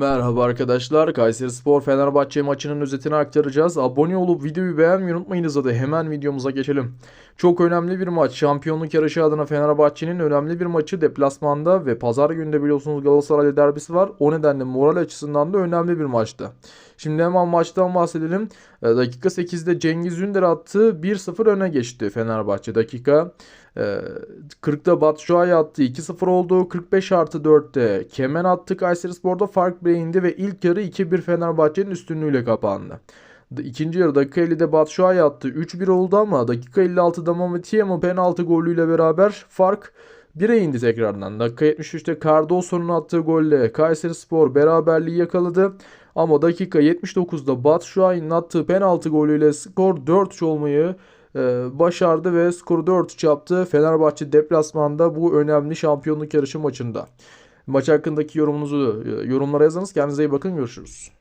Merhaba arkadaşlar. Kayseri Spor Fenerbahçe maçının özetini aktaracağız. Abone olup videoyu beğenmeyi unutmayınız hadi hemen videomuza geçelim. Çok önemli bir maç. Şampiyonluk yarışı adına Fenerbahçe'nin önemli bir maçı deplasmanda ve pazar günde biliyorsunuz Galatasaray derbisi var. O nedenle moral açısından da önemli bir maçtı. Şimdi hemen maçtan bahsedelim. E, dakika 8'de Cengiz Ünder attığı 1-0 öne geçti Fenerbahçe. Dakika e, 40'da Batshuayi attı 2-0 oldu. 45 artı 4'te Kemen attı Kayseri Spor'da fark 1'e indi ve ilk yarı 2-1 Fenerbahçe'nin üstünlüğüyle kapandı. İkinci yarı dakika 50'de Batshuayi attı 3-1 oldu ama dakika 56'da Mehmet Tiamo penaltı golüyle beraber fark 1'e indi tekrardan. Dakika 73'te Cardoso'nun attığı golle Kayseri Spor beraberliği yakaladı. Ama dakika 79'da Batshuayi'nin attığı penaltı golüyle skor 4-3 olmayı e, başardı ve skoru 4-3 yaptı. Fenerbahçe deplasmanda bu önemli şampiyonluk yarışı maçında. Maç hakkındaki yorumunuzu e, yorumlara yazınız. Kendinize iyi bakın. Görüşürüz.